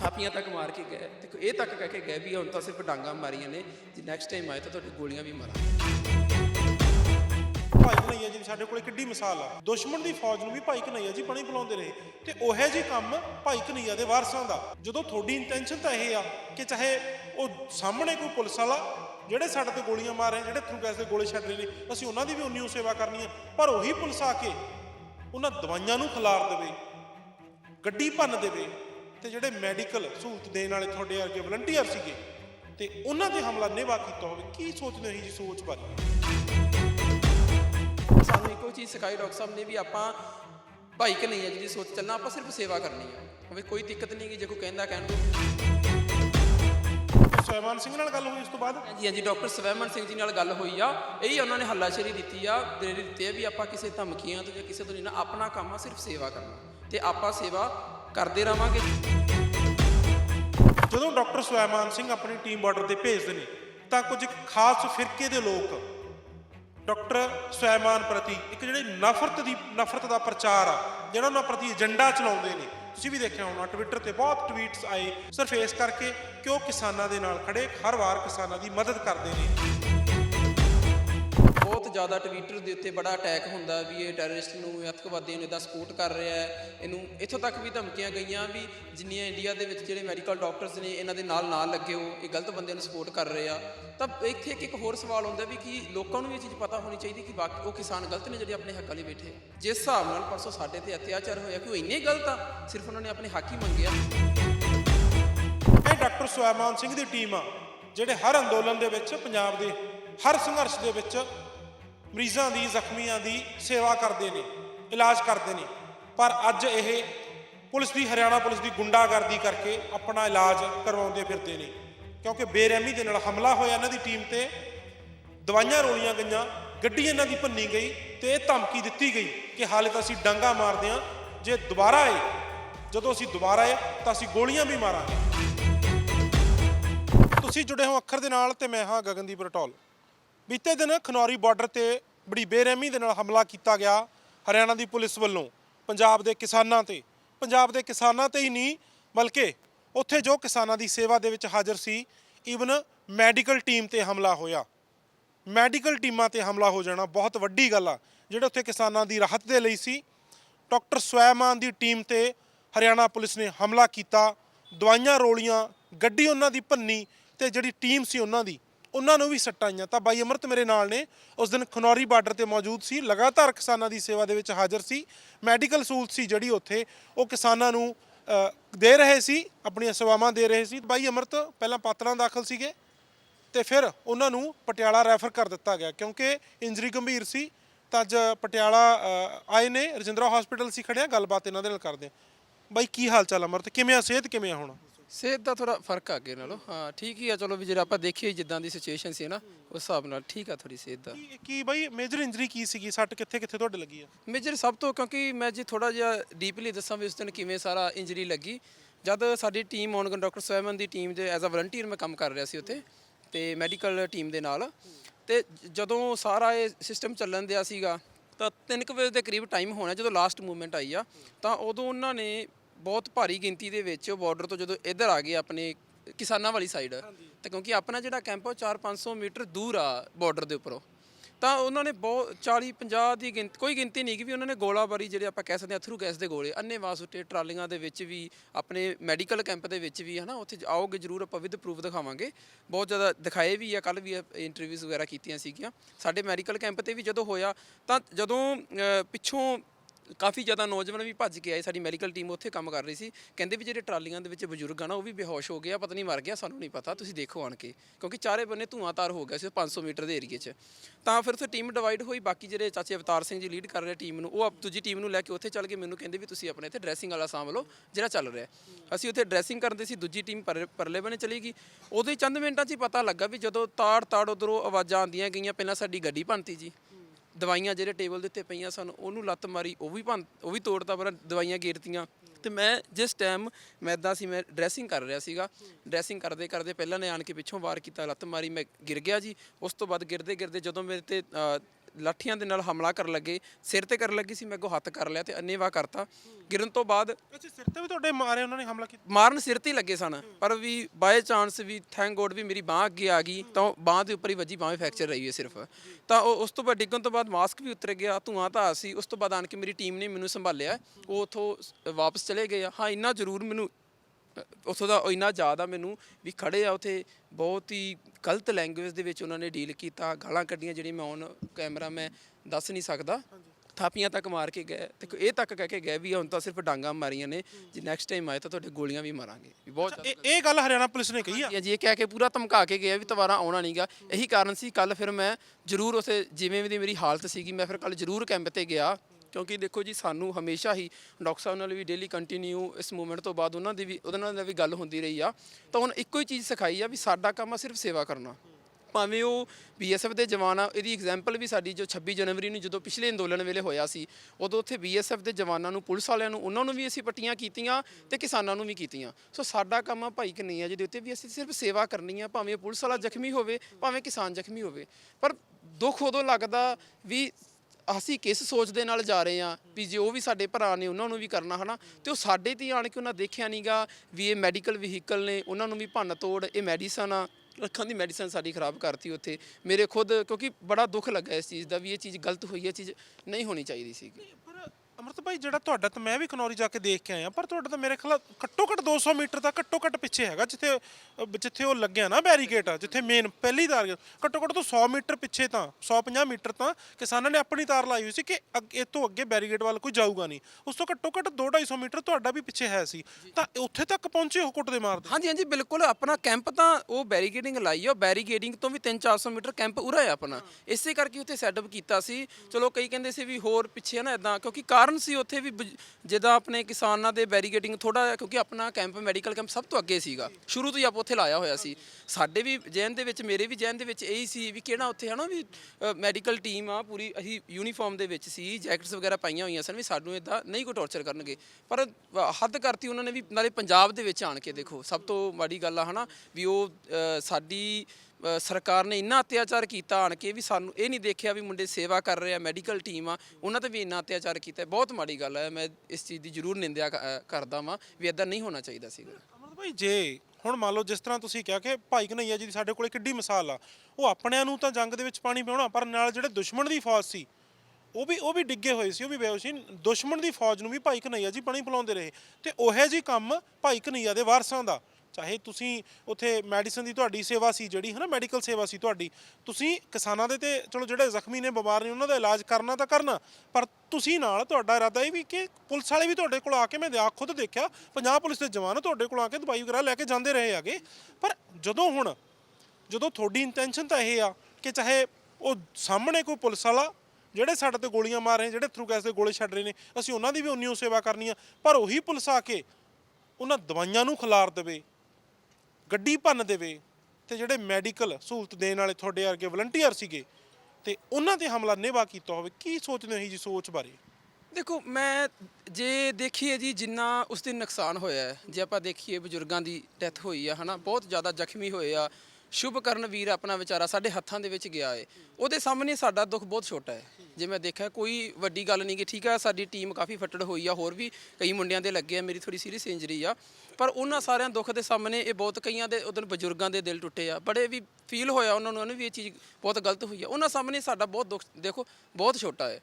ਥਾਪੀਆਂ ਤੱਕ ਮਾਰ ਕੇ ਗਏ। ਦੇਖੋ, ਇਹ ਤੱਕ ਕਹਿ ਕੇ ਗਏ ਵੀ ਹੁਣ ਤਾਂ ਸਿਰਫ ਡਾਂਗਾ ਮਾਰੀਆਂ ਨੇ, ਜੇ ਨੈਕਸਟ ਟਾਈਮ ਆਏ ਤਾਂ ਤੁਹਾਡੀ ਗੋਲੀਆਂ ਵੀ ਮਾਰਾਂ ਭਾਈ ਕਨਈਆ ਜੀ ਦੀ ਸਾਡੇ ਕੋਲੇ ਕਿੱਡੀ ਮਿਸਾਲ ਆ। ਦੁਸ਼ਮਣ ਦੀ ਫੌਜ ਨੂੰ ਵੀ ਭਾਈ ਕਨਈਆ ਜੀ ਬਣੀ ਬੁਲਾਉਂਦੇ ਰਹੇ ਤੇ ਉਹੇ ਜੀ ਕੰਮ ਭਾਈ ਕਨਈਆ ਦੇ ਵਾਰਸਾਂ ਦਾ। ਜਦੋਂ ਤੁਹਾਡੀ ਇੰਟੈਂਸ਼ਨ ਤਾਂ ਇਹ ਆ ਕਿ ਚਾਹੇ ਉਹ ਸਾਹਮਣੇ ਕੋਈ ਪੁਲਿਸ ਵਾਲਾ ਜਿਹੜੇ ਸਾਡੇ ਤੇ ਗੋਲੀਆਂ ਮਾਰ ਰਹੇ, ਜਿਹੜੇ ਥਰੂ ਗੈਸ ਦੇ ਗੋਲੇ ਛੱਡ ਰਹੇ ਨੇ, ਅਸੀਂ ਉਹਨਾਂ ਦੀ ਵੀ ਉਨੀ ਓ ਸੇਵਾ ਕਰਨੀ ਹੈ ਪਰ ਉਹੀ ਪੁਲਿਸ ਆ ਕੇ ਉਹਨਾਂ ਦਵਾਈਆਂ ਨੂੰ ਖਿਲਾਰ ਦੇਵੇ, ਗੱਡੀ ਭੰਨ ਦੇਵੇ ਤੇ ਜਿਹੜੇ ਮੈਡੀਕਲ ਸਹੂਲਤ ਦੇਣ ਵਾਲੇ ਤੁਹਾਡੇ ਵਰਗੇ ਵਲੰਟੀਅਰ ਸੀਗੇ ਤੇ ਉਹਨਾਂ ਤੇ ਹਮਲਾ ਨਿਵਾ ਕੀਤਾ ਹੋਵੇ, ਕੀ ਸੋਚਦੇ ਹੋ ਜੀ ਸੋਚ ਬਾਰੇ? ਸਾਨੂੰ ਇੱਕੋ ਚੀਜ਼ ਸਿਖਾਈ ਡਾਕਟਰ ਸਾਹਿਬ ਨੇ ਵੀ ਆਪਾਂ ਭਾਈ ਕਿ ਨਹੀਂ ਹੈ ਜਿਹੜੀ ਸੋਚ ਚੱਲਣਾ ਆਪਾਂ ਸਿਰਫ ਸੇਵਾ ਕਰਨੀ ਹੈ। ਹੋਵੇ ਕੋਈ ਦਿੱਕਤ ਨਹੀਂ ਗੀ ਜੇ ਕੋਈ ਕਹਿੰਦਾ ਕਹਿਣ ਦੋ। ਸਵੈਮਾਨ ਸਿੰਘ ਨਾਲ ਗੱਲ ਹੋਈ ਉਸ ਤੋਂ ਬਾਅਦ? ਹਾਂਜੀ ਹਾਂਜੀ ਡਾਕਟਰ ਸਵੈਮਨ ਸਿੰਘ ਜੀ ਨਾਲ ਗੱਲ ਹੋਈ ਆ। ਇਹੀ ਉਹਨਾਂ ਨੇ ਹੱਲਾਸ਼ੇਰੀ ਦਿੱਤੀ ਆ ਦੇ ਦਿੱਤੇ ਆ ਵੀ ਆਪਾਂ ਕਿਸੇ ਧਮਕੀਆਂ ਤੋਂ ਜਾਂ ਕਿਸੇ ਤੋਂ ਨਹੀਂ ਨਾ ਆਪਣਾ ਕੰਮ ਆ ਸਿਰਫ ਸੇਵਾ ਕਰਨਾ। ਤੇ ਆਪਾਂ ਸੇਵਾ ਕਰਦੇ ਰਵਾਂਗੇ। ਜਦੋਂ ਡਾਕਟਰ ਸਵੈਮਾਨ ਸਿੰਘ ਆਪਣੀ ਟੀਮ ਬਾਰਡਰ ਤੇ ਭੇਜਦੇ ਨੇ ਤਾਂ ਕੁਝ ਖਾਸ ਫਿਰਕੇ ਦੇ ਲੋਕ ਡਾਕਟਰ ਸਵੈਮਾਨ ਪ੍ਰਤੀ ਇੱਕ ਜਿਹੜੀ ਨਫ਼ਰਤ ਦੀ, ਨਫ਼ਰਤ ਦਾ ਪ੍ਰਚਾਰ ਆ ਜਿਹੜਾ ਉਹਨਾਂ ਪ੍ਰਤੀ ਏਜੰਡਾ ਚਲਾਉਂਦੇ ਨੇ। ਤੁਸੀਂ ਵੀ ਦੇਖਿਆ ਹੋਣਾ ਟਵਿੱਟਰ ਤੇ ਬਹੁਤ ਟਵੀਟਸ ਆਏ। ਸਿਰਫ ਇਸ ਕਰਕੇ ਕਿ ਉਹ ਕਿਸਾਨਾਂ ਦੇ ਨਾਲ ਖੜੇ ਹਰ ਵਾਰ ਕਿਸਾਨਾਂ ਦੀ ਮਦਦ ਕਰਦੇ ਨੇ। ਜ਼ਿਆਦਾ ਟਵਿੱਟਰ ਦੇ ਉੱਤੇ ਬੜਾ ਅਟੈਕ ਹੁੰਦਾ ਵੀ ਇਹ ਟੈਰਰਿਸਟ ਨੂੰ ਅੱਤਵਾਦੀਆਂ ਨੂੰ ਇਹਦਾ ਸਪੋਰਟ ਕਰ ਰਿਹਾ ਹੈ। ਇਹਨੂੰ ਇੱਥੋਂ ਤੱਕ ਵੀ ਧਮਕੀਆਂ ਗਈਆਂ ਵੀ ਜਿੰਨੀਆਂ ਇੰਡੀਆ ਦੇ ਵਿੱਚ ਜਿਹੜੇ ਮੈਡੀਕਲ ਡਾਕਟਰਸ ਨੇ, ਇਹਨਾਂ ਦੇ ਨਾਲ ਨਾਲ ਲੱਗੇ ਹੋ ਇਹ ਗਲਤ ਬੰਦਿਆਂ ਨੂੰ ਸਪੋਰਟ ਕਰ ਰਹੇ ਆ। ਤਾਂ ਇੱਥੇ ਇੱਕ ਇੱਕ ਹੋਰ ਸਵਾਲ ਹੁੰਦਾ ਵੀ ਕਿ ਲੋਕਾਂ ਨੂੰ ਇਹ ਚੀਜ਼ ਪਤਾ ਹੋਣੀ ਚਾਹੀਦੀ ਕਿ ਵਾਕਈ ਉਹ ਕਿਸਾਨ ਗਲਤ ਨੇ ਜਿਹੜੇ ਆਪਣੇ ਹੱਕਾਂ ਲਈ ਬੈਠੇ ਜਿਸ ਹਿਸਾਬ ਨਾਲ ਪਰਸੋਂ ਸਾਡੇ ਤੇ ਅਤਿਆਚਾਰ ਹੋਇਆ ਕਿ ਉਹ ਇੰਨੇ ਗਲਤ ਆ, ਸਿਰਫ ਉਹਨਾਂ ਨੇ ਆਪਣੇ ਹੱਕ ਹੀ ਮੰਗਿਆ ਇਹ ਡਾਕਟਰ ਸਵੈਮਾਨ ਸਿੰਘ ਦੀ ਟੀਮ ਆ, ਜਿਹੜੇ ਹਰ ਅੰਦੋਲਨ ਦੇ ਵਿੱਚ, ਪੰਜਾਬ ਦੇ ਹਰ ਸੰਘਰਸ਼ ਦੇ ਵਿੱਚ ਮਰੀਜ਼ਾਂ ਦੀ, ਜ਼ਖਮੀਆਂ ਦੀ ਸੇਵਾ ਕਰਦੇ ਨੇ, ਇਲਾਜ ਕਰਦੇ ਨੇ। ਪਰ ਅੱਜ ਇਹ ਪੁਲਿਸ ਦੀ, ਹਰਿਆਣਾ ਪੁਲਿਸ ਦੀ ਗੁੰਡਾਗਰਦੀ ਕਰਕੇ ਆਪਣਾ ਇਲਾਜ ਕਰਵਾਉਂਦੇ ਫਿਰਦੇ ਨੇ। ਕਿਉਂਕਿ ਬੇਰਹਿਮੀ ਦੇ ਨਾਲ ਹਮਲਾ ਹੋਇਆ ਇਹਨਾਂ ਦੀ ਟੀਮ ਤੇ, ਦਵਾਈਆਂ ਰੋਲੀਆਂ ਗਈਆਂ, ਗੱਡੀ ਇਹਨਾਂ ਦੀ ਭੰਨੀ ਗਈ ਤੇ ਇਹ ਧਮਕੀ ਦਿੱਤੀ ਗਈ ਕਿ ਹਾਲੇ ਤਾਂ ਅਸੀਂ ਡਾਂਗਾ ਮਾਰਦੇ ਹਾਂ, ਜੇ ਦੁਬਾਰਾ ਆਏ, ਜਦੋਂ ਅਸੀਂ ਦੁਬਾਰਾ ਆਏ ਤਾਂ ਅਸੀਂ ਗੋਲੀਆਂ ਵੀ ਮਾਰਾਂਗੇ। ਤੁਸੀਂ ਜੁੜੇ ਹੋ ਅੱਖਰ ਦੇ ਨਾਲ ਤੇ ਮੈਂ ਹਾਂ ਗਗਨਦੀਪ ਰਟੌਲ। ਬੀਤੇ ਦਿਨ ਖਨੌਰੀ ਬਾਰਡਰ ਤੇ ਬੜੀ ਬੇਰਹਿਮੀ ਦੇ ਨਾਲ ਹਮਲਾ ਕੀਤਾ ਗਿਆ ਹਰਿਆਣਾ ਦੀ ਪੁਲਿਸ ਵੱਲੋਂ। ਪੰਜਾਬ ਦੇ ਕਿਸਾਨਾਂ ਤੇ, ਪੰਜਾਬ ਦੇ ਕਿਸਾਨਾਂ ਤੇ ਹੀ ਨਹੀਂ, ਬਲਕਿ ਉੱਥੇ ਜੋ ਕਿਸਾਨਾਂ ਦੀ ਸੇਵਾ ਦੇ ਵਿੱਚ ਹਾਜ਼ਰ ਸੀ ਈਵਨ ਮੈਡੀਕਲ ਟੀਮ ਤੇ ਹਮਲਾ ਹੋਇਆ। ਮੈਡੀਕਲ ਟੀਮਾਂ ਤੇ ਹਮਲਾ ਹੋ ਜਾਣਾ ਬਹੁਤ ਵੱਡੀ ਗੱਲ ਆ, ਜਿਹੜੇ ਉੱਥੇ ਕਿਸਾਨਾਂ ਦੀ ਰਾਹਤ ਦੇ ਲਈ ਸੀ। ਡਾਕਟਰ ਸਵੈਮਾਨ ਦੀ ਟੀਮ ਤੇ ਹਰਿਆਣਾ ਪੁਲਿਸ ਨੇ ਹਮਲਾ ਕੀਤਾ। ਦਵਾਈਆਂ, ਰੋਲੀਆਂ, ਗੱਡੀ ਉਹਨਾਂ ਦੀ ਭੰਨੀ ਤੇ ਜਿਹੜੀ ਟੀਮ ਸੀ ਉਹਨਾਂ ਦੀ ਉਹਨਾਂ ਨੂੰ ਵੀ ਸੱਟਾਂ ਆਈਆਂ। ਤਾਂ ਬਾਈ ਅਮਰਤ ਮੇਰੇ ਨਾਲ ਨੇ। ਉਸ ਦਿਨ ਖਨੌਰੀ ਬਾਰਡਰ ਤੇ ਮੌਜੂਦ ਸੀ। ਲਗਾਤਾਰ ਕਿਸਾਨਾਂ ਦੀ ਸੇਵਾ ਦੇ ਵਿੱਚ ਹਾਜ਼ਰ ਸੀ। ਮੈਡੀਕਲ ਸਹੂਲਤ ਸੀ ਜਿਹੜੀ ਉੱਥੇ ਉਹ ਕਿਸਾਨਾਂ ਨੂੰ ਦੇ ਰਹੇ ਸੀ। ਆਪਣੀਆਂ ਸੇਵਾਵਾਂ ਦੇ ਰਹੇ ਸੀ। ਬਾਈ ਅਮਰਤ ਪਹਿਲਾਂ ਪਾਤੜਾਂ ਦਾਖਲ ਸੀਗੇ। ਤੇ ਫਿਰ ਉਹਨਾਂ ਨੂੰ ਪਟਿਆਲਾ ਰੈਫਰ ਕਰ ਦਿੱਤਾ ਗਿਆ ਕਿਉਂਕਿ ਇੰਜਰੀ ਗੰਭੀਰ ਸੀ। ਤਾਂ ਅੱਜ ਪਟਿਆਲਾ ਆਏ ਨੇ। ਰਜਿੰਦਰਾ ਹਸਪੀਟਲ ਸੀ ਖੜਿਆ ਗੱਲਬਾਤ ਇਹਨਾਂ ਦੇ ਨਾਲ ਕਰਦੇ ਆ। ਬਾਈ, ਕੀ ਹਾਲ ਚਾਲ ਅਮਰਤ? ਕਿਵੇਂ ਆ? ਸਿਹਤ ਕਿਵੇਂ ਆ ਹੁਣ? ਸਿਹਤ ਦਾ ਥੋੜਾ ਫ਼ਰਕ ਆ ਅੱਗੇ ਨਾਲੋਂ। ਹਾਂ ਠੀਕ ਹੀ ਆ ਚਲੋ ਵੀ ਜਿਹੜਾ ਆਪਾਂ ਦੇਖੀਏ ਜਿੱਦਾਂ ਦੀ ਸਿਚੁਏਸ਼ਨ ਸੀ ਨਾ ਉਸ ਹਿਸਾਬ ਨਾਲ ਠੀਕ ਆ ਥੋੜੀ ਸਿਹਤ ਦਾ। ਕੀ ਕੀ ਬਾਈ ਮੇਜਰ ਇੰਜਰੀ ਕੀ ਸੀਗੀ? ਸੱਟ ਕਿੱਥੇ ਕਿੱਥੇ ਤੁਹਾਡੇ ਲੱਗੀ ਆ? ਮੇਜਰ ਸਭ ਤੋਂ ਕਿਉਂਕਿ ਮੈਂ ਜੀ ਥੋੜਾ ਜਿਹਾ ਡੀਪਲੀ ਦੱਸਾਂ ਵੀ ਉਸ ਦਿਨ ਕਿਵੇਂ ਸਾਰਾ ਇੰਜਰੀ ਲੱਗੀ। ਜਦ ਸਾਡੀ ਟੀਮ ਔਨ ਡਾਕਟਰ ਸਵੈਮਨ ਦੀ ਟੀਮ ਦੇ ਐਜ਼ ਅ ਵਲੰਟੀਅਰ ਮੈਂ ਕੰਮ ਕਰ ਰਿਹਾ ਸੀ ਉੱਥੇ ਤੇ ਮੈਡੀਕਲ ਟੀਮ ਦੇ ਨਾਲ। ਤੇ ਜ- ਜਦੋਂ ਸਾਰਾ ਇਹ ਸਿਸਟਮ ਚੱਲਣ ਦਿਆ ਸੀਗਾ ਤਾਂ 3 ਵਜੇ ਦੇ ਕਰੀਬ ਟਾਈਮ ਹੋਣਾ ਜਦੋਂ ਲਾਸਟ ਮੂਵਮੈਂਟ ਆਈ ਆ ਤਾਂ ਉਦੋਂ ਉਹਨਾਂ ਨੇ ਬਹੁਤ ਭਾਰੀ ਗਿਣਤੀ ਦੇ ਵਿੱਚ ਬਾਰਡਰ ਤੋਂ ਜਦੋਂ ਇੱਧਰ ਆ ਗਏ ਆਪਣੇ ਕਿਸਾਨਾਂ ਵਾਲੀ ਸਾਈਡ ਤੇ ਕਿਉਂਕਿ ਆਪਣਾ ਜਿਹੜਾ ਕੈਂਪ ਉਹ 4-500 ਮੀਟਰ ਦੂਰ ਆ ਬਾਰਡਰ ਦੇ ਉੱਪਰੋਂ। ਤਾਂ ਉਹਨਾਂ ਨੇ ਬਹੁਤ 40 50 ਦੀ ਗਿਣਤੀ ਕੋਈ ਗਿਣਤੀ ਨਹੀਂ ਕਿ ਵੀ ਉਹਨਾਂ ਨੇ ਗੋਲਾਬਾਰੀ ਜਿਹੜੇ ਆਪਾਂ ਕਹਿ ਸਕਦੇ ਹਾਂ ਥਰੂ ਗੈਸ ਦੇ ਗੋਲੇ ਅੰਨੇਵਾਹ ਸੁੱਟੇ ਟਰਾਲੀਆਂ ਦੇ ਵਿੱਚ ਵੀ ਆਪਣੇ ਮੈਡੀਕਲ ਕੈਂਪ ਦੇ ਵਿੱਚ ਵੀ ਹਨਾ ਉੱਥੇ ਆਓਗੇ ਜਰੂਰ ਆਪਾਂ ਵਿਦ ਪ੍ਰੂਫ ਦਿਖਾਵਾਂਗੇ। ਬਹੁਤ ਜ਼ਿਆਦਾ ਦਿਖਾਏ ਵੀ ਆ ਕੱਲ ਵੀ ਇੰਟਰਵਿਊਜ਼ ਵਗੈਰਾ ਕੀਤੀਆਂ ਸੀਗੀਆਂ। ਸਾਡੇ ਮੈਡੀਕਲ ਕੈਂਪ ਤੇ ਵੀ ਜਦੋਂ ਹੋਇਆ ਤਾਂ ਜਦੋਂ ਪਿੱਛੋਂ ਕਾਫੀ ਜ਼ਿਆਦਾ ਨੌਜਵਾਨ ਵੀ ਭੱਜ ਕੇ ਆਏ, ਸਾਡੀ ਮੈਡੀਕਲ ਟੀਮ ਉੱਥੇ ਕੰਮ ਕਰ ਰਹੀ ਸੀ। ਕਹਿੰਦੇ ਵੀ ਜਿਹੜੇ ਟਰਾਲੀਆਂ ਦੇ ਵਿੱਚ ਬਜ਼ੁਰਗ ਆ ਨਾ, ਉਹ ਵੀ ਬੇਹੋਸ਼ ਹੋ ਗਿਆ ਪਤਾ ਨਹੀਂ ਮਰ ਗਿਆ ਸਾਨੂੰ ਨਹੀਂ ਪਤਾ, ਤੁਸੀਂ ਦੇਖੋ ਆਣ ਕੇ। ਕਿਉਂਕਿ ਚਾਰੇ ਬੰਨੇ ਧੂਆਂ ਤਾਰ ਹੋ ਗਿਆ ਸੀ 500 ਮੀਟਰ ਦੇ ਏਰੀਏ 'ਚ। ਤਾਂ ਫਿਰ ਉੱਥੇ ਟੀਮ ਡਿਵਾਈਡ ਹੋਈ, ਬਾਕੀ ਜਿਹੜੇ ਚਾਚੇ ਅਵਤਾਰ ਸਿੰਘ ਜੀ ਲੀਡ ਕਰ ਰਹੇ ਟੀਮ ਨੂੰ, ਉਹ ਆਪ ਦੂਜੀ ਟੀਮ ਨੂੰ ਲੈ ਕੇ ਉੱਥੇ ਚੱਲ ਗਏ। ਮੈਨੂੰ ਕਹਿੰਦੇ ਵੀ ਤੁਸੀਂ ਆਪਣੇ ਇੱਥੇ ਡਰੈਸਿੰਗ ਵਾਲਾ ਸਾਂਭ ਲਓ, ਜਿਹੜਾ ਚੱਲ ਰਿਹਾ। ਅਸੀਂ ਉੱਥੇ ਡਰੈਸਿੰਗ ਕਰਦੇ ਸੀ, ਦੂਜੀ ਟੀਮ ਪਰ- ਪਰਲੇ ਬੰਨੇ ਚਲੀ ਗਈ। ਉਦੋਂ ਹੀ ਚੰਦ ਮਿੰਟਾਂ 'ਚ ਹੀ ਪਤਾ ਲੱਗਾ ਵੀ ਜਦੋਂ ਤਾੜ ਤਾੜ ਉਧਰੋਂ ਆਵਾਜ਼ਾਂ ਆਉਂਦੀਆਂ ਗਈਆਂ, ਪਹਿਲਾਂ ਸਾਡੀ ਗੱਡੀ ਭੰਨਤੀ ਜੀ। ਦਵਾਈਆਂ ਜਿਹੜੇ ਟੇਬਲ ਦੇ ਉੱਤੇ ਪਈਆਂ ਸਨ ਉਹਨੂੰ ਲੱਤ ਮਾਰੀ ਉਹ ਵੀ ਭੰਨ ਉਹ ਵੀ ਤੋੜਤਾ ਪਰ ਦਵਾਈਆਂ ਗੇਰਤੀਆਂ। ਤੇ ਮੈਂ ਜਿਸ ਟਾਈਮ ਮੈਂ ਇਦਾਂ ਸੀ ਮੈਂ ਡਰੈਸਿੰਗ ਕਰ ਰਿਹਾ ਸੀਗਾ। ਡਰੈਸਿੰਗ ਕਰਦੇ ਕਰਦੇ ਪਹਿਲਾਂ ਨੇ ਆਣ ਕੇ ਪਿੱਛੋਂ ਵਾਰ ਕੀਤਾ ਲੱਤ ਮਾਰੀ ਮੈਂ ਗਿਰ ਗਿਆ ਜੀ। ਉਸ ਤੋਂ ਬਾਅਦ ਗਿਰਦੇ ਗਿਰਦੇ ਜਦੋਂ ਮੇਰੇ ਤੇ ਅ, ਲਾਠੀਆਂ ਦੇ ਨਾਲ ਹਮਲਾ ਕਰਨ ਲੱਗੇ ਸਿਰ ਤੇ ਕਰਨ ਲੱਗੀ ਸੀ ਮੈਂ ਅੱਗੋਂ ਹੱਥ ਕਰ ਲਿਆ ਤੇ ਅੰਨੇਵਾ ਕਰਤਾ। ਗਿਰਨ ਤੋਂ ਬਾਅਦ ਅੱਛਾ ਸਿਰ ਤੇ ਵੀ ਤੁਹਾਡੇ ਮਾਰੇ ਉਹਨਾਂ ਨੇ ਹਮਲਾ ਕੀਤਾ? ਮਾਰਨ ਸਿਰ ਤੇ ਹੀ ਲੱਗੇ ਸਨ ਪਰ ਵੀ ਬਾਏ ਚਾਂਸ ਵੀ ਥੈਂਕ ਗੋਡ ਵੀ ਮੇਰੀ ਬਾਹ ਅੱਗੇ ਆ ਗਈ ਤਾਂ ਬਾਹ ਦੇ ਉੱਪਰ ਹੀ ਵੱਜੀ ਬਾਹ ਫ੍ਰੈਕਚਰ ਰਹੀ ਹੈ ਸਿਰਫ। ਤਾਂ ਉਹ ਉਸ ਤੋਂ ਬਾਅਦ ਡਿੱਗਣ ਤੋਂ ਬਾਅਦ ਮਾਸਕ ਵੀ ਉਤਰ ਗਿਆ ਧੂਆਂ ਤਾਂ ਸੀ ਉਸ ਤੋਂ ਬਾਅਦ ਆਣ ਕੇ ਮੇਰੀ ਟੀਮ ਨੇ ਮੈਨੂੰ ਸੰਭਾਲਿਆ ਉਹ ਉਥੋਂ ਵਾਪਸ ਚਲੇ ਗਏ ਆ। ਹਾਂ ਇੰਨਾ ਜ਼ਰੂਰ ਮੈਨੂੰ ਉੱਥੋਂ ਦਾ ਇੰਨਾ ਜ਼ਿਆਦਾ ਮੈਨੂੰ ਵੀ ਖੜੇ ਆ ਉਥੇ ਬਹੁਤ ਹੀ ਗਲਤ ਲੈਂਗੁਏਜ ਦੇ ਵਿੱਚ ਉਹਨਾਂ ਨੇ ਡੀਲ ਕੀਤਾ ਗਾਲਾਂ ਕੱਢੀਆਂ ਜਿਹੜੀ ਮੈਂ ਔਨ ਕੈਮਰਾ ਮੈਂ ਦੱਸ ਨਹੀਂ ਸਕਦਾ। ਥਾਪੀਆਂ ਤੱਕ ਮਾਰ ਕੇ ਗਏ ਤੇ ਇਹ ਤੱਕ ਕਹਿ ਕੇ ਗਏ ਵੀ ਹੁਣ ਤਾਂ ਸਿਰਫ ਡਾਂਗਾ ਮਾਰੀਆਂ ਨੇ ਜੇ ਨੈਕਸਟ ਟਾਈਮ ਆਏ ਤਾਂ ਤੁਹਾਡੇ ਗੋਲੀਆਂ ਵੀ ਮਾਰਾਂਗੇ। ਵੀ ਬਹੁਤ ਇਹ ਇਹ ਗੱਲ ਹਰਿਆਣਾ ਪੁਲਿਸ ਨੇ ਕਹੀ ਆ? ਜੀ ਇਹ ਕਹਿ ਕੇ ਪੂਰਾ ਧਮਕਾ ਕੇ ਗਿਆ ਵੀ ਦੁਬਾਰਾ ਆਉਣਾ ਨਹੀਂਗਾ ਇਹੀ ਕਾਰਨ ਸੀ ਕੱਲ ਫਿਰ ਮੈਂ ਜ਼ਰੂਰ ਉਸੇ ਜਿਵੇਂ ਦੀ ਮੇਰੀ ਹਾਲਤ ਸੀਗੀ ਮੈਂ ਫਿਰ ਕੱਲ ਜ਼ਰੂਰ ਕੈਂਪ ਤੇ ਗਿਆ। ਕਿਉਂਕਿ ਦੇਖੋ ਜੀ, ਸਾਨੂੰ ਹਮੇਸ਼ਾ ਹੀ ਡਾਕਟਰ ਸਾਹਿਬ ਨਾਲ ਵੀ ਡੇਲੀ ਕੰਟੀਨਿਊ ਇਸ ਮੂਵਮੈਂਟ ਤੋਂ ਬਾਅਦ ਉਹਨਾਂ ਦੀ ਵੀ ਉਹਦੇ ਨਾਲ ਵੀ ਗੱਲ ਹੁੰਦੀ ਰਹੀ ਆ। ਤਾਂ ਹੁਣ ਇੱਕੋ ਹੀ ਚੀਜ਼ ਸਿਖਾਈ ਆ ਵੀ ਸਾਡਾ ਕੰਮ ਆ ਸਿਰਫ ਸੇਵਾ ਕਰਨਾ। ਭਾਵੇਂ ਉਹ ਬੀਐਸਐਫ ਦੇ ਜਵਾਨ ਆ, ਇਹਦੀ ਐਗਜ਼ਾਮਪਲ ਵੀ ਸਾਡੀ ਜੋ 26 ਜਨਵਰੀ ਨੂੰ ਜਦੋਂ ਪਿਛਲੇ ਅੰਦੋਲਨ ਵੇਲੇ ਹੋਇਆ ਸੀ, ਉਦੋਂ ਉੱਥੇ ਬੀਐਸਐਫ ਦੇ ਜਵਾਨਾਂ ਨੂੰ, ਪੁਲਿਸ ਵਾਲਿਆਂ ਨੂੰ, ਉਹਨਾਂ ਨੂੰ ਵੀ ਅਸੀਂ ਪੱਟੀਆਂ ਕੀਤੀਆਂ ਤੇ ਕਿਸਾਨਾਂ ਨੂੰ ਵੀ ਕੀਤੀਆਂ। ਸੋ ਸਾਡਾ ਕੰਮ ਆ ਭਾਈ ਕਨਈਆ ਜੀ ਦੇ ਉੱਤੇ ਵੀ ਅਸੀਂ ਸਿਰਫ ਸੇਵਾ ਕਰਨੀ ਆ, ਭਾਵੇਂ ਪੁਲਿਸ ਵਾਲਾ ਜ਼ਖਮੀ ਹੋਵੇ, ਭਾਵੇਂ ਕਿਸਾਨ ਜ਼ਖਮੀ ਹੋਵੇ। ਪਰ ਦੁੱਖ ਉਦੋਂ ਲੱਗਦਾ ਵੀ ਅਸੀਂ ਕਿਸ ਸੋਚ ਦੇ ਨਾਲ ਜਾ ਰਹੇ ਆ ਵੀ ਜੇ ਉਹ ਵੀ ਸਾਡੇ ਭਰਾ ਨੇ ਉਹਨਾਂ ਨੂੰ ਵੀ ਕਰਨਾ ਹਨਾ, ਤੇ ਉਹ ਸਾਡੇ ਤੇ ਹੀ ਆਣ ਕੇ ਉਹਨਾਂ ਦੇਖਿਆ ਨਹੀਂਗਾ ਵੀ ਇਹ ਮੈਡੀਕਲ ਵਹੀਕਲ ਨੇ, ਉਹਨਾਂ ਨੂੰ ਵੀ ਭੰਨ ਤੋੜ, ਇਹ ਮੈਡੀਸਨ ਆ, ਅੱਖਾਂ ਦੀ ਮੈਡੀਸਨ ਸਾਡੀ ਖਰਾਬ ਕਰਤੀ ਉੱਥੇ। ਮੇਰੇ ਖੁਦ ਕਿਉਂਕਿ ਬੜਾ ਦੁੱਖ ਲੱਗਾ ਇਸ ਚੀਜ਼ ਦਾ ਵੀ ਇਹ ਚੀਜ਼ ਗਲਤ ਹੋਈ ਹੈ ਚੀਜ਼ ਨਹੀਂ ਹੋਣੀ ਚਾਹੀਦੀ ਸੀ ਅਮਰਤ ਭਾਈ ਜਿਹੜਾ ਤੁਹਾਡਾ ਤਾਂ ਮੈਂ ਵੀ ਖਨੌਰੀ ਜਾ ਕੇ ਦੇਖ ਕੇ ਆਇਆ ਪਰ ਤੁਹਾਡਾ ਤਾਂ ਮੇਰੇ ਖਿਆਲ ਘੱਟੋ ਘੱਟ 200 ਮੀਟਰ ਤਾਂ ਘੱਟੋ ਘੱਟ ਪਿੱਛੇ ਹੈਗਾ ਜਿੱਥੇ ਜਿੱਥੇ ਉਹ ਲੱਗਿਆ ਨਾ ਬੈਰੀਕੇਡ ਜਿੱਥੇ ਮੇਨ ਪਹਿਲੀ ਤਾਰ ਘੱਟੋ ਘੱਟ ਤੋਂ 100 ਮੀਟਰ ਪਿੱਛੇ ਤਾਂ 150 ਮੀਟਰ ਤਾਂ ਕਿਸਾਨਾਂ ਨੇ ਆਪਣੀ ਤਾਰ ਲਾਈ ਹੋਈ ਸੀ ਕਿ ਇਹ ਤੋਂ ਅੱਗੇ ਬੈਰੀਕੇਡ ਵੱਲ ਕੋਈ ਜਾਊਗਾ ਨਹੀਂ। ਉਸ ਤੋਂ ਘੱਟੋ ਘੱਟ 2-250 ਮੀਟਰ ਤੁਹਾਡਾ ਵੀ ਪਿੱਛੇ ਹੈ ਸੀ। ਤਾਂ ਉੱਥੇ ਤੱਕ ਪਹੁੰਚੇ ਹੋ ਕੁੱਟਦੇ ਮਾਰਦੇ। ਹਾਂਜੀ ਹਾਂਜੀ ਬਿਲਕੁਲ। ਆਪਣਾ ਕੈਂਪ ਤਾਂ ਉਹ ਬੈਰੀਕੇਡਿੰਗ ਲਾਈ ਆ। ਉਹ ਬੈਰੀਕੇਡਿੰਗ ਤੋਂ ਵੀ 3-400 ਮੀਟਰ ਕੈਂਪ ਉਰਾ ਹੈ ਆਪਣਾ। ਇਸੇ ਕਰਕੇ ਉੱਥੇ ਸੈਟਅਪ ਕੀਤਾ ਸੀ। ਚਲੋ ਕਈ ਕਹਿੰਦੇ ਸੀ ਵੀ ਹੋਰ ਪਿੱਛੇ ਨਾ ਇਦਾਂ ਕਿਉਂਕਿ ਕਾਰਨ ਸੀ ਉੱਥੇ ਵੀ ਬਜ- ਜਿੱਦਾਂ ਆਪਣੇ ਕਿਸਾਨਾਂ ਦੇ ਬੈਰੀਕੇਡਿੰਗ ਥੋੜਾ ਕਿਉਂਕਿ ਆਪਣਾ ਕੈਂਪ ਮੈਡੀਕਲ ਕੈਂਪ ਸਭ ਤੋਂ ਅੱਗੇ ਸੀਗਾ। ਸ਼ੁਰੂ ਤੋਂ ਹੀ ਆਪਾਂ ਉੱਥੇ ਲਾਇਆ ਹੋਇਆ ਸੀ। ਸਾਡੇ ਵੀ ਜੈਨ ਦੇ ਵਿੱਚ ਮੇਰੇ ਵੀ ਜੈਨ ਦੇ ਵਿੱਚ ਇਹੀ ਸੀ ਵੀ ਕਿਹੜਾ ਉੱਥੇ ਹਨਾ ਵੀ ਮੈਡੀਕਲ ਟੀਮ ਆ ਪੂਰੀ ਅਸੀਂ ਯੂਨੀਫਾਰਮ ਦੇ ਵਿੱਚ ਸੀ ਜੈਕਟਸ ਵਗੈਰਾ ਪਾਈਆਂ ਹੋਈਆਂ ਸਨ ਵੀ ਸਾਨੂੰ ਇਦਾਂ ਨਹੀਂ ਕੋਈ ਟੌਰਚਰ ਕਰਨਗੇ। ਪਰ ਵ- ਹੱਦ ਕਰਤੀ ਉਹਨਾਂ ਨੇ ਵੀ ਨਾਲੇ ਪੰਜਾਬ ਦੇ ਵਿੱਚ ਆਣ ਕੇ ਦੇਖੋ ਸਭ ਤੋਂ ਮਾੜੀ ਗੱਲ ਆ ਹਨਾ ਵੀ ਉਹ ਅ, ਸਾਡੀ ਸਰਕਾਰ ਨੇ ਇੰਨਾ ਅਤਿਆਚਾਰ ਕੀਤਾ ਆਣ ਕੇ ਵੀ ਸਾਨੂੰ ਇਹ ਨਹੀਂ ਦੇਖਿਆ ਵੀ ਮੁੰਡੇ ਸੇਵਾ ਕਰ ਰਹੇ ਆ ਮੈਡੀਕਲ ਟੀਮ ਆ, ਉਹਨਾਂ ਤੇ ਵੀ ਇੰਨਾ ਅਤਿਆਚਾਰ ਕੀਤਾ। ਬਹੁਤ ਮਾੜੀ ਗੱਲ ਹੈ ਮੈਂ ਇਸ ਚੀਜ਼ ਦੀ ਜ਼ਰੂਰ ਨਿੰਦਿਆ ਕ- ਕਰਦਾ ਵਾਂ ਵੀ ਇਦਾਂ ਨਹੀਂ ਹੋਣਾ ਚਾਹੀਦਾ ਸੀਗਾ। ਅਮਰਤ ਭਾਈ, ਜੇ ਹੁਣ ਮੰਨ ਲਓ ਜਿਸ ਤਰ੍ਹਾਂ ਤੁਸੀਂ ਕਿਹਾ ਕਿ ਭਾਈ ਕਨਈਆ ਜੀ ਦੀ ਸਾਡੇ ਕੋਲ ਕਿੱਡੀ ਮਿਸਾਲ ਆ, ਉਹ ਆਪਣਿਆਂ ਨੂੰ ਤਾਂ ਜੰਗ ਦੇ ਵਿੱਚ ਪਾਣੀ ਪਿਉਣਾ ਪਰ ਨਾਲ ਜਿਹੜੇ ਦੁਸ਼ਮਣ ਦੀ ਫੌਜ ਸੀ, ਉਹ ਵੀ ਉਹ ਵੀ ਡਿੱਗੇ ਹੋਏ ਸੀ, ਉਹ ਵੀ ਬੇਹੋਸ਼ ਦੁਸ਼ਮਣ ਦੀ ਫੌਜ ਨੂੰ ਵੀ ਭਾਈ ਕਨਈਆ ਜੀ ਪਾਣੀ ਪਿਲਾਉਂਦੇ ਰਹੇ। ਤੇ ਉਹੇ ਜੀ ਕੰਮ ਭਾਈ ਕਨਈਆ ਦੇ ਵਾਰਸਾਂ ਦਾ ਚਾਹੇ ਤੁਸੀਂ ਉੱਥੇ ਮੈਡੀਸਨ ਦੀ ਤੁਹਾਡੀ ਸੇਵਾ ਸੀ ਜਿਹੜੀ ਹੈ ਨਾ ਮੈਡੀਕਲ ਸੇਵਾ ਸੀ ਤੁਹਾਡੀ, ਤੁਸੀਂ ਕਿਸਾਨਾਂ ਦੇ ਤੇ, ਚਲੋ, ਜਿਹੜੇ ਜ਼ਖਮੀ ਨੇ, ਬਿਮਾਰ ਨੇ, ਉਹਨਾਂ ਦਾ ਇਲਾਜ ਕਰਨਾ ਤਾਂ ਕਰਨਾ, ਪਰ ਤੁਸੀਂ ਨਾਲ ਤੁਹਾਡਾ ਇਰਾਦਾ ਇਹ ਵੀ ਕਿ ਪੁਲਿਸ ਵਾਲੇ ਵੀ ਤੁਹਾਡੇ ਕੋਲ ਆ ਕੇ, ਮੈਂ ਆਪ ਖੁਦ ਦੇਖਿਆ ਪੰਜਾਬ ਪੁਲਿਸ ਦੇ ਜਵਾਨ ਤੁਹਾਡੇ ਕੋਲ ਆ ਕੇ ਦਵਾਈ ਵਗੈਰਾ ਲੈ ਕੇ ਜਾਂਦੇ ਰਹੇ ਹੈਗੇ, ਪਰ ਜਦੋਂ ਹੁਣ, ਜਦੋਂ ਤੁਹਾਡੀ ਇੰਟੈਂਸ਼ਨ ਤਾਂ ਇਹ ਆ ਕਿ ਚਾਹੇ ਉਹ ਸਾਹਮਣੇ ਕੋਈ ਪੁਲਿਸ ਵਾਲਾ, ਜਿਹੜੇ ਸਾਡੇ ਤੇ ਗੋਲੀਆਂ ਮਾਰ ਰਹੇ ਜਿਹੜੇ ਥਰੂ ਗੈਸ ਦੇ ਗੋਲੇ ਛੱਡ ਰਹੇ ਨੇ, ਅਸੀਂ ਉਹਨਾਂ ਦੀ ਵੀ ਉਨੀ ਓ ਸੇਵਾ ਕਰਨੀ ਆ, ਪਰ ਉਹੀ ਪੁਲਿਸ ਆ ਕੇ ਉਹਨਾਂ ਦਵਾਈਆਂ ਨੂੰ ਖਿਲਾਰ ਦੇਵੇ ਗੱਡੀ ਭੰਨ ਦੇਵੇ ਤੇ ਜਿਹੜੇ ਮੈਡੀਕਲ ਸਹੂਲਤ ਦੇਣ ਵਾਲੇ ਤੁਹਾਡੇ ਵਰਗੇ ਵਲੰਟੀਅਰ ਸੀਗੇ ਤੇ ਉਹਨਾਂ ਤੇ ਹਮਲਾ ਨਿਭਾ ਕੀਤਾ ਹੋਵੇ, ਕੀ ਸੋਚਦੇ ਹੋ ਇਹ ਜੀ ਸੋਚ ਬਾਰੇ? ਦੇਖੋ, ਮੈਂ ਜੇ ਦੇਖੀਏ ਜੀ ਜਿੰਨਾ ਉਸ ਦਿਨ ਨੁਕਸਾਨ ਹੋਇਆ ਹੈ, ਜੇ ਆਪਾਂ ਦੇਖੀਏ ਬਜ਼ੁਰਗਾਂ ਦੀ ਡੈਥ ਹੋਈ ਆ, ਹਨਾ, ਬਹੁਤ ਜ਼ਿਆਦਾ ਜ਼ਖਮੀ ਹੋਏ ਆ ਸ਼ੁਭਕਰਨ ਵੀਰ ਆਪਣਾ ਵਿਚਾਰਾ ਸਾਡੇ ਹੱਥਾਂ ਦੇ ਵਿੱਚ ਗਿਆ ਏ। ਉਹਦੇ ਸਾਹਮਣੇ ਸਾਡਾ ਦੁੱਖ ਬਹੁਤ ਛੋਟਾ ਹੈ ਜੇ ਮੈਂ ਦੇਖਿਆ ਕੋਈ ਵੱਡੀ ਗੱਲ ਨਹੀਂ ਕਿ ਠੀਕ ਆ, ਸਾਡੀ ਟੀਮ ਕਾਫੀ ਫੱਟੜ ਹੋਈ ਆ, ਹੋਰ ਵੀ ਕਈ ਮੁੰਡਿਆਂ ਦੇ ਲੱਗੇ ਆ, ਮੇਰੀ ਥੋੜੀ ਸੀਰੀਅਸ ਇੰਜਰੀ ਆ। ਪਰ ਉਹਨਾਂ ਸਾਰਿਆਂ ਦੁੱਖ ਦੇ ਸਾਹਮਣੇ ਇਹ ਬਹੁਤ ਕਈਆਂ ਦੇ ਉਦੋਂ ਬਜ਼ੁਰਗਾਂ ਦੇ ਦਿਲ ਟੁੱਟੇ ਆ। ਬੜੇ ਵੀ ਫੀਲ ਹੋਇਆ ਉਹਨਾਂ ਨੂੰ ਵੀ ਇਹ ਚੀਜ਼ ਬਹੁਤ ਗਲਤ ਹੋਈ ਆ। ਉਹਨਾਂ ਸਾਹਮਣੇ ਸਾਡਾ ਬਹੁਤ ਦੁੱਖ, ਦੇਖੋ, ਬਹੁਤ ਛੋਟਾ ਹੈ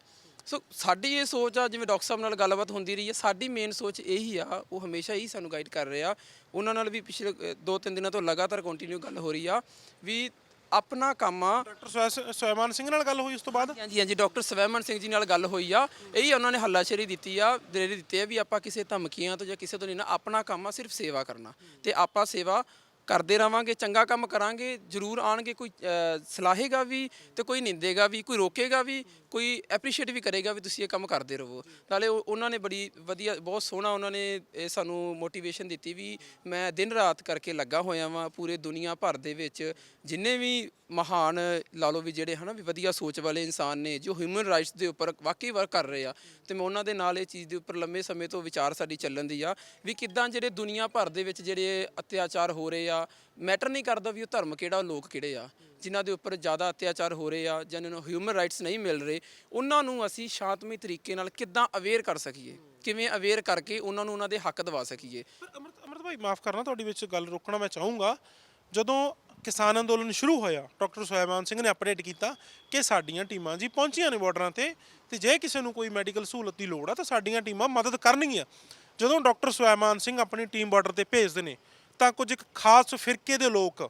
ਸੋ ਸਾਡੀ ਇਹ ਸੋਚ ਆ ਜਿਵੇਂ ਡਾਕਟਰ ਸਾਹਿਬ ਨਾਲ ਗੱਲਬਾਤ ਹੁੰਦੀ ਰਹੀ ਹੈ ਸਾਡੀ ਮੇਨ ਸੋਚ ਇਹੀ ਆ ਉਹ ਹਮੇਸ਼ਾ ਹੀ ਸਾਨੂੰ ਗਾਈਡ ਕਰ ਰਹੇ। ਆ ਉਹਨਾਂ ਨਾਲ ਵੀ ਪਿਛਲੇ ਅ, ਦੋ ਤਿੰਨ ਦਿਨਾਂ ਤੋਂ ਲਗਾਤਾਰ ਕੰਟੀਨਿਊ ਗੱਲ ਹੋ ਰਹੀ ਆ ਵੀ ਆਪਣਾ ਕੰਮ ਆ। ਡਾਕਟਰ ਸੁਐਮਾਨ ਸਿੰਘ ਨਾਲ ਗੱਲ ਹੋਈ ਉਸ ਤੋਂ ਬਾਅਦ? ਹਾਂਜੀ ਹਾਂਜੀ ਡਾਕਟਰ ਸਵੈਮਨ ਸਿੰਘ ਜੀ ਨਾਲ ਗੱਲ ਹੋਈ ਆ। ਇਹੀ ਉਹਨਾਂ ਨੇ ਹੱਲਾਸ਼ੇਰੀ ਦਿੱਤੀ ਆ ਦੇਰੇ ਦਿੱਤੇ ਆ ਵੀ ਆਪਾਂ ਕਿਸੇ ਧਮਕੀਆਂ ਤੋਂ ਜਾਂ ਕਿਸੇ ਤੋਂ ਨਹੀਂ ਨਾ ਆਪਣਾ ਕੰਮ ਆ ਸਿਰਫ ਸੇਵਾ ਕਰਨਾ। ਤੇ ਆਪਾਂ ਸੇਵਾ ਕਰਦੇ ਰਵਾਂਗੇ ਚੰਗਾ ਕੰਮ ਕਰਾਂਗੇ ਜ਼ਰੂਰ ਆਣਗੇ ਕੋਈ ਅ, ਸਲਾਹੇਗਾ ਵੀ ਤੇ ਕੋਈ ਨਿੰਦੇਗਾ ਵੀ ਕੋਈ ਰੋਕੇਗਾ ਵੀ ਕੋਈ ਐਪਰੀਸ਼ੀਏਟ ਵੀ ਕਰੇਗਾ ਵੀ ਤੁਸੀਂ ਇਹ ਕੰਮ ਕਰਦੇ ਰਹੋ ਨਾਲੇ ਉਹ- ਉਹਨਾਂ ਨੇ ਬੜੀ ਵਧੀਆ ਬਹੁਤ ਸੋਹਣਾ ਉਹਨਾਂ ਨੇ ਇਹ ਸਾਨੂੰ ਮੋਟੀਵੇਸ਼ਨ ਦਿੱਤੀ ਵੀ ਮੈਂ ਦਿਨ ਰਾਤ ਕਰਕੇ ਲੱਗਾ ਹੋਇਆ ਵਾਂ ਪੂਰੇ ਦੁਨੀਆ ਭਰ ਦੇ ਵਿੱਚ। ਜਿੰਨੇ ਵੀ ਮਹਾਨ ਲਾ ਲਓ ਵੀ ਜਿਹੜੇ ਹਨਾ ਵੀ ਵਧੀਆ ਸੋਚ ਵਾਲੇ ਇਨਸਾਨ ਨੇ ਜੋ ਹਿਊਮਨ ਰਾਈਟਸ ਦੇ ਉੱਪਰ ਵਾਕਈ ਵਰਕ ਕਰ ਰਹੇ ਆ ਤੇ ਮੈਂ ਉਹਨਾਂ ਦੇ ਨਾਲ ਇਹ ਚੀਜ਼ ਦੇ ਉੱਪਰ ਲੰਮੇ ਸਮੇਂ ਤੋਂ ਵਿਚਾਰ ਸਾਡੀ ਚੱਲਣ ਦੀ ਆ ਵੀ ਕਿੱਦਾਂ ਜਿਹੜੇ ਦੁਨੀਆ ਭਰ ਦੇ ਵਿੱਚ ਜਿਹੜੇ ਅਤਿਆਚਾਰ ਹੋ ਰਹੇ ਆ ਮੈਟਰ ਨਹੀਂ ਕਰਦਾ ਵੀ ਉਹ ਧਰਮ ਕਿਹੜਾ, ਲੋਕ ਕਿਹੜੇ ਆ, ਜਿਨ੍ਹਾਂ ਦੇ ਉੱਪਰ ਜ਼ਿਆਦਾ ਅਤਿਆਚਾਰ ਹੋ ਰਹੇ ਆ ਜਿਨ੍ਹਾਂ ਨੂੰ ਹਿਊਮਨ ਰਾਈਟਸ ਨਹੀਂ ਮਿਲ ਰਹੇ, ਉਹਨਾਂ ਨੂੰ ਅਸੀਂ ਸ਼ਾਂਤਮਈ ਤਰੀਕੇ ਨਾਲ ਕਿੱਦਾਂ ਅਵੇਅਰ ਕਰ ਸਕੀਏ? ਕਿਵੇਂ ਅਵੇਅਰ ਕਰਕੇ ਉਹਨਾਂ ਨੂੰ ਉਹਨਾਂ ਦੇ ਹੱਕ ਦਿਵਾ ਸਕੀਏ? ਅਮਰਤ ਅਮਰਤ ਭਾਈ, ਮਾਫ ਕਰਨਾ ਤੁਹਾਡੀ ਵਿੱਚ ਗੱਲ ਰੋਕਣਾ ਮੈਂ ਚਾਹੂੰਗਾ। ਜਦੋਂ ਕਿਸਾਨ ਅੰਦੋਲਨ ਸ਼ੁਰੂ ਹੋਇਆ, ਡਾਕਟਰ ਸੁਹੈਮਾਨ ਸਿੰਘ ਨੇ ਅਪਡੇਟ ਕੀਤਾ ਕਿ ਸਾਡੀਆਂ ਟੀਮਾਂ ਜੀ ਪਹੁੰਚੀਆਂ ਨੇ ਬਾਰਡਰਾਂ ਤੇ ਤੇ ਜੇ ਕਿਸੇ ਨੂੰ ਕੋਈ ਮੈਡੀਕਲ ਸਹੂਲਤ ਦੀ ਲੋੜ ਆ, ਤਾਂ ਸਾਡੀਆਂ ਟੀਮਾਂ ਮਦਦ ਕਰਨਗੀਆਂ। ਜਦੋਂ ਡਾਕਟਰ ਸੁਹੈਮਾਨ ਸਿੰਘ ਆਪਣੀ ਟੀਮ ਬਾਰਡਰ ਤੇ ਭੇਜਦੇ ਨੇ ਤਾਂ ਕੁਝ ਇੱਕ ਖਾਸ ਫਿਰਕੇ ਦੇ ਲੋਕ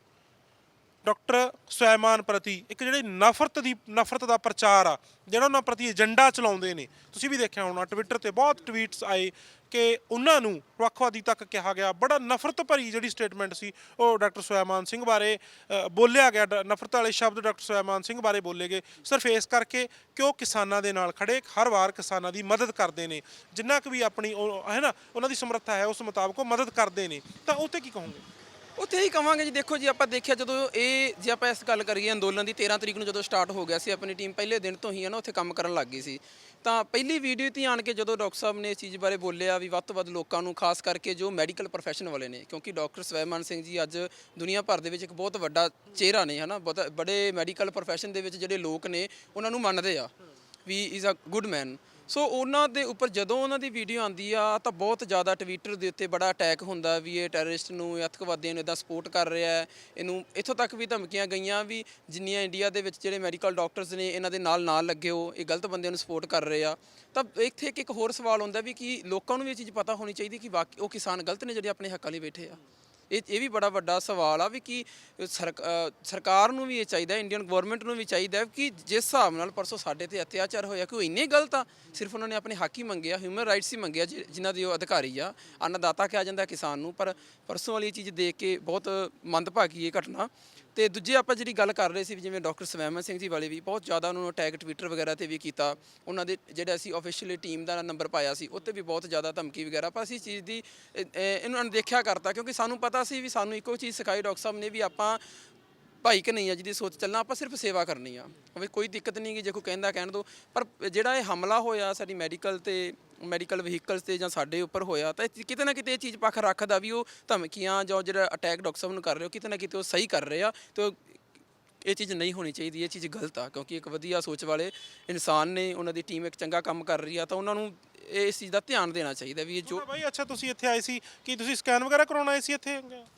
ਡਾਕਟਰ ਸੁਲੈਮਾਨ ਪ੍ਰਤੀ ਇੱਕ ਜਿਹੜੇ ਨਫ਼ਰਤ ਦੀ, ਨਫ਼ਰਤ ਦਾ ਪ੍ਰਚਾਰ ਆ, ਜਿਹੜਾ ਉਹਨਾਂ ਪ੍ਰਤੀ ਏਜੰਡਾ ਚਲਾਉਂਦੇ ਨੇ। ਤੁਸੀਂ ਵੀ ਦੇਖਿਆ ਹੋਣਾ ਟਵਿੱਟਰ ਤੇ ਬਹੁਤ ਟਵੀਟਸ ਆਏ ਕਿ ਉਹਨਾਂ ਨੂੰ ਵੱਖਵਾਦੀ ਤੱਕ ਕਿਹਾ ਗਿਆ। ਬੜਾ ਨਫ਼ਰਤ ਭਰੀ ਜਿਹੜੀ ਸਟੇਟਮੈਂਟ ਸੀ, ਉਹ ਡਾਕਟਰ ਸੁਲੈਮਾਨ ਸਿੰਘ ਬਾਰੇ ਬੋਲਿਆ ਗਿਆ। ਡ- ਨਫ਼ਰਤ ਵਾਲੇ ਸ਼ਬਦ ਡਾਕਟਰ ਸੁਲੈਮਾਨ ਸਿੰਘ ਬਾਰੇ ਬੋਲੇ ਗਏ। ਸਿਰਫ ਇਸ ਕਰਕੇ ਕਿ ਉਹ ਕਿਸਾਨਾਂ ਦੇ ਨਾਲ ਖੜੇ ਹਰ ਵਾਰ ਕਿਸਾਨਾਂ ਦੀ ਮਦਦ ਕਰਦੇ ਨੇ। ਜਿੰਨਾ ਕੁ ਵੀ ਆਪਣੀ ਉਹ, ਹੈ ਨਾ, ਉਹਨਾਂ ਦੀ ਸਮਰੱਥਾ ਹੈ, ਉਸ ਮੁਤਾਬਕ ਉਹ ਮਦਦ ਕਰਦੇ ਨੇ। ਤਾਂ ਉੱਥੇ ਕੀ ਕਹੋਗੇ? ਉੱਥੇ ਹੀ ਕਵਾਂਗੇ ਜੀ। ਦੇਖੋ ਜੀ, ਆਪਾਂ ਦੇਖਿਆ ਜਦੋਂ ਇਹ, ਜੇ ਆਪਾਂ ਇਸ ਗੱਲ ਕਰੀਏ ਅੰਦੋਲਨ ਦੀ 13 ਤਰੀਕ ਨੂੰ ਜਦੋਂ ਸਟਾਰਟ ਹੋ ਗਿਆ ਸੀ, ਆਪਣੀ ਟੀਮ ਪਹਿਲੇ ਦਿਨ ਤੋਂ ਹੀ ਹੈ ਨਾ, ਉੱਥੇ ਕੰਮ ਕਰਨ ਲੱਗ ਗਈ ਸੀ। ਤਾਂ ਪਹਿਲੀ ਵੀਡੀਓ ਤੇ ਆਣ ਕੇ ਜਦੋਂ ਡਾਕਟਰ ਸਾਹਿਬ ਨੇ ਇਸ ਚੀਜ਼ ਬਾਰੇ ਬੋਲਿਆ ਵੀ ਵੱਧ ਤੋਂ ਵੱਧ ਲੋਕਾਂ ਨੂੰ, ਖਾਸ ਕਰਕੇ ਜੋ ਮੈਡੀਕਲ ਪ੍ਰੋਫੈਸ਼ਨ ਵਾਲੇ ਨੇ, ਕਿਉਂਕਿ ਡਾਕਟਰ ਸਵੈਮਾਨ ਸਿੰਘ ਜੀ ਅੱਜ ਦੁਨੀਆ ਭਰ ਦੇ ਵਿੱਚ ਇੱਕ ਬਹੁਤ ਵੱਡਾ ਚਿਹਰਾ ਨੇ, ਹਨਾ? ਬਹੁਤ, ਬੜੇ ਮੈਡੀਕਲ ਪ੍ਰੋਫੈਸ਼ਨ ਦੇ ਵਿੱਚ ਜਿਹੜੇ ਲੋਕ ਨੇ, ਉਹਨਾਂ ਨੂੰ ਮੰਨਦੇ ਆ ਵੀ ਇਜ਼ ਅ ਗੁੱਡ ਮੈਨ ਸੋ ਉਹਨਾਂ ਦੇ ਉੱਪਰ ਜਦੋਂ ਉਹਨਾਂ ਦੀ ਵੀਡੀਓ ਆਂਦੀ ਆ, ਤਾਂ ਬਹੁਤ ਜ਼ਿਆਦਾ ਟਵਿੱਟਰ ਦੇ ਉੱਤੇ ਬੜਾ ਅਟੈਕ ਹੁੰਦਾ ਵੀ ਇਹ ਟੈਰਰਿਸਟ ਨੂੰ, ਇਹ ਨੂੰ ਇਦਾਂ ਸਪੋਰਟ ਕਰ ਰਿਹਾ ਹੈ। ਇਹਨੂੰ ਇੱਥੋਂ ਤੱਕ ਵੀ ਧਮਕੀਆਂ ਗਈਆਂ ਵੀ ਜਿੰਨੀਆਂ ਇੰਡੀਆ ਦੇ ਵਿੱਚ ਜਿਹੜੇ ਮੈਡੀਕਲ ਡਾਕਟਰਸ ਨੇ, ਇਹਨਾਂ ਦੇ ਨਾਲ ਨਾਲ ਲੱਗੇ ਹੋ, ਇਹ ਗਲਤ ਬੰਦਿਆਂ ਨੂੰ ਸਪੋਰਟ ਕਰ ਰਹੇ ਆ। ਤਾਂ ਇੱਥੇ ਇੱਕ ਇੱਕ ਹੋਰ ਸਵਾਲ ਹੁੰਦਾ ਵੀ ਕਿ ਲੋਕਾਂ ਨੂੰ ਵੀ ਇਹ ਚੀਜ਼ ਪਤਾ ਹੋਣੀ ਚਾਹੀਦੀ ਕਿ ਵਾਕਈ ਉਹ ਕਿਸਾਨ ਗਲਤ ਨੇ ਜਿਹੜੇ ਆਪਣੇ ਹੱਕਾਂ ਲਈ ਬੈਠੇ ਆ? ਇਹ ਇਹ ਵੀ ਬੜਾ ਵੱਡਾ ਸਵਾਲ ਆ ਵੀ ਕਿ ਸਰਕ- ਸਰਕਾਰ ਨੂੰ ਵੀ ਇਹ ਚਾਹੀਦਾ, ਇੰਡੀਅਨ ਗਵਰਨਮੈਂਟ ਨੂੰ ਵੀ ਚਾਹੀਦਾ ਕਿ ਜਿਸ ਹਿਸਾਬ ਨਾਲ ਪਰਸੋਂ ਸਾਡੇ ਤੇ ਅਤਿਆਚਾਰ ਹੋਇਆ ਕਿ ਉਹ ਇੰਨੇ ਗਲਤ ਆ ਸਿਰਫ ਉਹਨਾਂ ਨੇ ਆਪਣੇ ਹੱਕ ਹੀ ਮੰਗਿਆ ਹਿਊਮਨ ਰਾਈਟਸ ਹੀ ਮੰਗਿਆ, ਜਿ- ਜਿਨ੍ਹਾਂ ਦੇ ਉਹ ਅਧਿਕਾਰੀ ਆ, ਅੰਨਦਾਤਾ ਕਿਹਾ ਜਾਂਦਾ ਕਿਸਾਨ ਨੂੰ, ਪਰ ਪਰਸੋਂ ਵਾਲੀ ਚੀਜ਼ ਦੇਖ ਕੇ ਬਹੁਤ ਮੰਦਭਾਗੀ ਇਹ ਘਟਨਾ। ਤੇ ਦੂਜੇ ਆਪਾਂ ਜਿਹੜੀ ਗੱਲ ਕਰ ਰਹੇ ਸੀ ਵੀ ਜਿਵੇਂ ਡਾਕਟਰ ਸਵੈਮਨ ਸਿੰਘ ਜੀ ਵਾਲੇ ਵੀ ਬਹੁਤ ਜ਼ਿਆਦਾ ਉਹਨਾਂ ਨੂੰ ਅਟੈਕ ਟਵਿੱਟਰ ਵਗੈਰਾ ਤੇ ਵੀ ਕੀਤਾ ਉਹਨਾਂ ਦੇ ਜਿਹੜਾ ਅਸੀਂ ਆਫੀਸ਼ੀਅਲੀ ਟੀਮ ਦਾ ਨੰਬਰ ਪਾਇਆ ਸੀ ਉੱਤੇ ਵੀ ਬਹੁਤ ਜ਼ਿਆਦਾ ਧਮਕੀ ਵਗੈਰਾ ਪਰ ਅਸੀਂ ਚੀਜ਼ ਦੀ ਅ, ਅ, ਇਹਨੂੰ ਅਣਦੇਖਿਆ ਕਰਤਾ ਕਿਉਂਕਿ ਸਾਨੂੰ ਪਤਾ ਸੀ ਵੀ ਸਾਨੂੰ ਇੱਕੋ ਚੀਜ਼ ਸਿਖਾਈ ਡਾਕਟਰ ਸਾਹਿਬ ਨੇ ਵੀ ਆਪਾਂ ਭਾਈ ਕਿ ਨਹੀਂ ਆ ਜਿਹਦੀ ਸੋਚ ਚੱਲਣਾ ਆਪਾਂ ਸਿਰਫ ਸੇਵਾ ਕਰਨੀ ਆ। ਵੀ ਕੋਈ ਦਿੱਕਤ ਨਹੀਂ ਗੀ ਜੇ ਕੋਈ ਕਹਿੰਦਾ ਕਹਿਣ ਦੋ ਪਰ ਜਿਹੜਾ ਇਹ ਹਮਲਾ ਹੋਇਆ ਸਾਡੀ ਮੈਡੀਕਲ ਤੇ ਮੈਡੀਕਲ ਵਹੀਕਲਸ ਤੇ ਜਾਂ ਸਾਡੇ ਉੱਪਰ ਹੋਇਆ ਤਾਂ ਇਹ ਕਿਤੇ ਨਾ ਕਿਤੇ ਇਹ ਚੀਜ਼ ਪੱਖ ਰੱਖਦਾ ਵੀ ਉਹ ਧਮਕੀਆਂ ਜਾਂ ਜਿਹੜਾ ਅਟੈਕ ਡਾਕਟਰ ਸਾਹਿਬ ਨੂੰ ਕਰ ਰਹੇ ਹੋ ਕਿਤੇ ਨਾ ਕਿਤੇ ਉਹ ਸਹੀ ਕਰ ਰਹੇ ਆ ਤੇ ਇਹ ਚੀਜ਼ ਨਹੀਂ ਹੋਣੀ ਚਾਹੀਦੀ ਇਹ ਚੀਜ਼ ਗਲਤ ਆ ਕਿਉਂਕਿ ਇੱਕ ਵਧੀਆ ਸੋਚ ਵਾਲੇ ਇਨਸਾਨ ਨੇ ਉਹਨਾਂ ਦੀ ਟੀਮ ਇੱਕ ਚੰਗਾ ਕੰਮ ਕਰ ਰਹੀ ਆ ਤਾਂ ਉਹਨਾਂ ਨੂੰ ਇਸ ਚੀਜ਼ ਦਾ ਧਿਆਨ ਦੇਣਾ ਚਾਹੀਦਾ ਵੀ ਇਹ ਜੋ ਭਾਈ ਅੱਛਾ ਤੁਸੀਂ ਇੱਥੇ ਆਏ ਸੀ ਕੀ ਤੁਸੀਂ ਸਕੈਨ ਵਗੈਰਾ ਕਰਾਉਣ ਆਏ ਸੀ ਇੱਥੇ?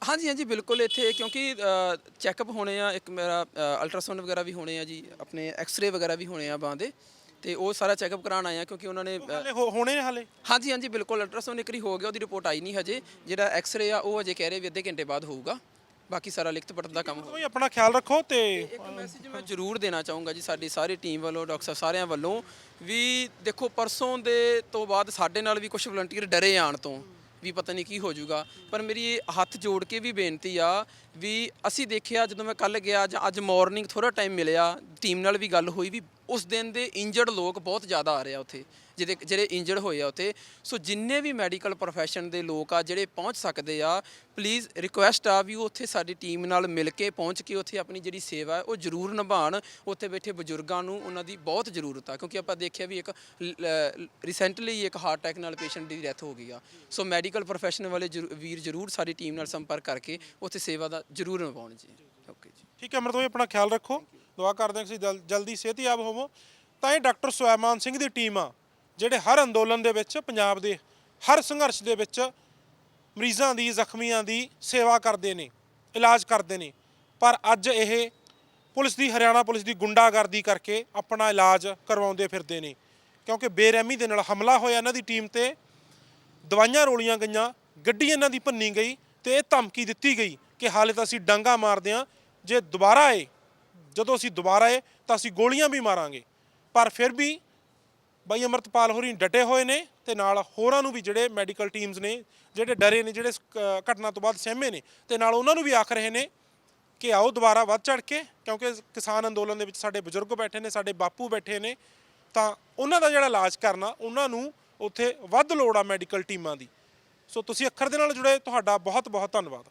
ਹਾਂਜੀ ਹਾਂਜੀ ਬਿਲਕੁਲ ਇੱਥੇ ਕਿਉਂਕਿ ਚੈੱਕਅਪ ਹੋਣੇ ਆ ਇੱਕ ਮੇਰਾ ਅਲਟਰਾਸਾਊਂਡ ਵਗੈਰਾ ਵੀ ਹੋਣੇ ਆ ਜੀ ਆਪਣੇ ਐਕਸ-ਰੇ ਵਗੈਰਾ ਵੀ ਹੋਣੇ ਆ ਬਾਂਹ ਦੇ ਤੇ ਉਹ ਸਾਰਾ ਚੈੱਕਅਪ ਕਰਾਉਣ ਆਏ ਆ ਕਿਉਂਕਿ ਉਹਨਾਂ ਨੇ ਅ, ਹਾਲੇ ਹੋ- ਹੋਣੇ ਨੇ ਹਾਲੇ? ਹਾਂਜੀ ਹਾਂਜੀ ਬਿਲਕੁਲ ਅਲਟਰਾਸਾਊਂਡ ਇੱਕ ਵਾਰੀ ਹੋ ਗਿਆ ਉਹਦੀ ਰਿਪੋਰਟ ਆਈ ਨਹੀਂ ਹਜੇ। ਜਿਹੜਾ ਐਕਸ-ਰੇ ਆ ਉਹ ਹਜੇ ਕਹਿ ਰਹੇ ਵੀ ਅੱਧੇ ਘੰਟੇ ਬਾਅਦ ਹੋਊਗਾ। ਬਾਕੀ ਸਾਰਾ ਲਿਖਤ ਪੜਤ ਦਾ ਕੰਮ ਹੋ ਭਾਈ ਆਪਣਾ ਖਿਆਲ ਰੱਖੋ ਤੇ ਇੱਕ ਮੈਸੇਜ ਮੈਂ ਜ਼ਰੂਰ ਦੇਣਾ ਚਾਹੂੰਗਾ ਜੀ ਸਾਡੀ ਸਾਰੀ ਟੀਮ ਵੱਲੋਂ ਡਾਕਟਰ ਸਾਹਿਬ ਸਾਰਿਆਂ ਵੱਲੋਂ ਵੀ ਦੇਖੋ ਪਰਸੋਂ ਦੇ ਤੋਂ ਬਾਅਦ ਸਾਡੇ ਨਾਲ ਵੀ ਕੁਝ ਵਲੰਟੀਅਰ ਡਰੇ ਆਣ ਤੋਂ ਵੀ ਪਤਾ ਨਹੀਂ ਕੀ ਹੋ ਜਾਊਗਾ। ਪਰ ਮੇਰੀ ਇਹ ਹੱਥ ਜੋੜ ਕੇ ਵੀ ਬੇਨਤੀ ਆ ਵੀ ਅਸੀਂ ਦੇਖਿਆ ਜਦੋਂ ਮੈਂ ਕੱਲ ਗਿਆ ਜਾਂ ਅੱਜ ਮਾਰਨਿੰਗ ਥੋੜਾ ਟਾਈਮ ਮਿਲਿਆ ਟੀਮ ਨਾਲ ਵੀ ਗੱਲ ਹੋਈ ਵੀ ਉਸ ਦਿਨ ਦੇ ਇੰਜਰਡ ਲੋਕ ਬਹੁਤ ਜ਼ਿਆਦਾ ਆ ਰਹੇ ਆ ਉੱਥੇ, ਜਿਹਦੇ ਜਿਹੜੇ ਇੰਜਰਡ ਹੋਏ ਆ ਉੱਥੇ। ਸੋ ਜਿੰਨੇ ਵੀ ਮੈਡੀਕਲ ਪ੍ਰੋਫੈਸ਼ਨ ਦੇ ਲੋਕ ਆ ਜਿਹੜੇ ਪਹੁੰਚ ਸਕਦੇ ਆ ਪਲੀਜ਼ ਰਿਕੁਐਸਟ ਆ ਵੀ ਉਹ ਉੱਥੇ ਸਾਡੀ ਟੀਮ ਨਾਲ ਮਿਲ ਕੇ ਪਹੁੰਚ ਕੇ ਉੱਥੇ ਆਪਣੀ ਜਿਹੜੀ ਸੇਵਾ ਹੈ, ਉਹ ਜ਼ਰੂਰ ਨਿਭਾਉਣ। ਉੱਥੇ ਬੈਠੇ ਬਜ਼ੁਰਗਾਂ ਨੂੰ ਉਹਨਾਂ ਦੀ ਬਹੁਤ ਜ਼ਰੂਰਤ ਆ, ਕਿਉਂਕਿ ਆਪਾਂ ਦੇਖਿਆ ਵੀ ਇੱਕ ਰੀਸੈਂਟਲੀ ਇੱਕ ਹਾਰਟ ਅਟੈਕ ਨਾਲ ਪੇਸ਼ੈਂਟ ਦੀ ਡੈਥ ਹੋ ਗਈ ਆ। ਸੋ ਮੈਡੀਕਲ ਪ੍ਰੋਫੈਸ਼ਨ ਵਾਲੇ ਜ਼ਰੂ- ਵੀਰ ਜ਼ਰੂਰ ਸਾਡੀ ਟੀਮ ਨਾਲ ਸੰਪਰਕ ਕਰਕੇ ਉੱਥੇ ਸੇਵਾ ਦਾ ਜ਼ਰੂਰ ਨਿਭਾਉਣ ਜੀ। ਓਕੇ ਜੀ। ਠੀਕ ਹੈ, ਅਮਰਤ ਭਾਈ ਆਪਣਾ ਖਿਆਲ ਰੱਖੋ। ਦੁਆ ਕਰਦੇ ਹਾਂ ਕਿ ਤੁਸੀਂ ਜਲ- ਜਲਦੀ ਸਿਹਤਯਾਬ ਹੋਵੋ। ਤਾਂ ਇਹ ਡਾਕਟਰ ਸੁਲੈਮਾਨ ਸਿੰਘ ਦੀ ਟੀਮ ਆ, ਜਿਹੜੇ ਹਰ ਅੰਦੋਲਨ ਦੇ ਵਿੱਚ, ਪੰਜਾਬ ਦੇ ਹਰ ਸੰਘਰਸ਼ ਦੇ ਵਿੱਚ ਮਰੀਜ਼ਾਂ ਦੀ, ਜ਼ਖਮੀਆਂ ਦੀ ਸੇਵਾ ਕਰਦੇ ਨੇ, ਇਲਾਜ ਕਰਦੇ ਨੇ। ਪਰ ਅੱਜ ਇਹ ਪੁਲਿਸ ਦੀ, ਹਰਿਆਣਾ ਪੁਲਿਸ ਦੀ ਗੁੰਡਾਗਰਦੀ ਕਰਕੇ ਆਪਣਾ ਇਲਾਜ ਕਰਵਾਉਂਦੇ ਫਿਰਦੇ ਨੇ। ਕਿਉਂਕਿ ਬੇਰਹਿਮੀ ਦੇ ਨਾਲ ਹਮਲਾ ਹੋਇਆ ਇਹਨਾਂ ਦੀ ਟੀਮ ਤੇ, ਦਵਾਈਆਂ ਰੋਲੀਆਂ ਗਈਆਂ, ਗੱਡੀ ਇਹਨਾਂ ਦੀ ਭੰਨੀ ਗਈ ਤੇ ਇਹ ਧਮਕੀ ਦਿੱਤੀ ਗਈ ਕਿ ਹਾਲੇ ਤਾਂ ਅਸੀਂ ਡਾਂਗਾ ਮਾਰਦੇ ਹਾਂ ਜੇ ਦੁਬਾਰਾ ਇਹ ਜਦੋਂ ਅਸੀਂ ਦੁਬਾਰਾ ਆਏ ਤਾਂ ਅਸੀਂ ਗੋਲੀਆਂ ਵੀ ਮਾਰਾਂਗੇ। ਪਰ ਫਿਰ ਵੀ ਬਾਈ ਅਮਰਤਪਾਲ ਹੋਰੀ ਡਟੇ ਹੋਏ ਨੇ ਤੇ ਨਾਲ ਹੋਰਾਂ ਨੂੰ ਵੀ ਜਿਹੜੇ ਮੈਡੀਕਲ ਟੀਮਸ ਨੇ ਜਿਹੜੇ ਡਰੇ ਨੇ ਜਿਹੜੇ ਇਸ, ਅ, ਘਟਨਾ ਤੋਂ ਬਾਅਦ ਸਹਿਮੇ ਨੇ ਤੇ ਨਾਲ ਉਹਨਾਂ ਨੂੰ ਵੀ ਆਖ ਰਹੇ ਨੇ ਕਿ ਆਓ ਦੁਬਾਰਾ ਵੱਧ ਚੜ ਕੇ ਕਿਉਂਕਿ ਕਿਸਾਨ ਅੰਦੋਲਨ ਦੇ ਵਿੱਚ ਸਾਡੇ ਬਜ਼ੁਰਗ ਬੈਠੇ ਨੇ ਸਾਡੇ ਬਾਪੂ ਬੈਠੇ ਨੇ ਤਾਂ ਉਹਨਾਂ ਦਾ ਜਿਹੜਾ ਇਲਾਜ ਕਰਨਾ ਉਹਨਾਂ ਨੂੰ ਉੱਥੇ ਵੱਧ ਲੋੜ ਆ ਮੈਡੀਕਲ ਟੀਮਾਂ ਦੀ। ਸੋ ਤੁਸੀਂ ਅੱਖਰ ਦੇ ਨਾਲ ਜੁੜੇ ਤੁਹਾਡਾ ਬਹੁਤ ਬਹੁਤ ਧੰਨਵਾਦ।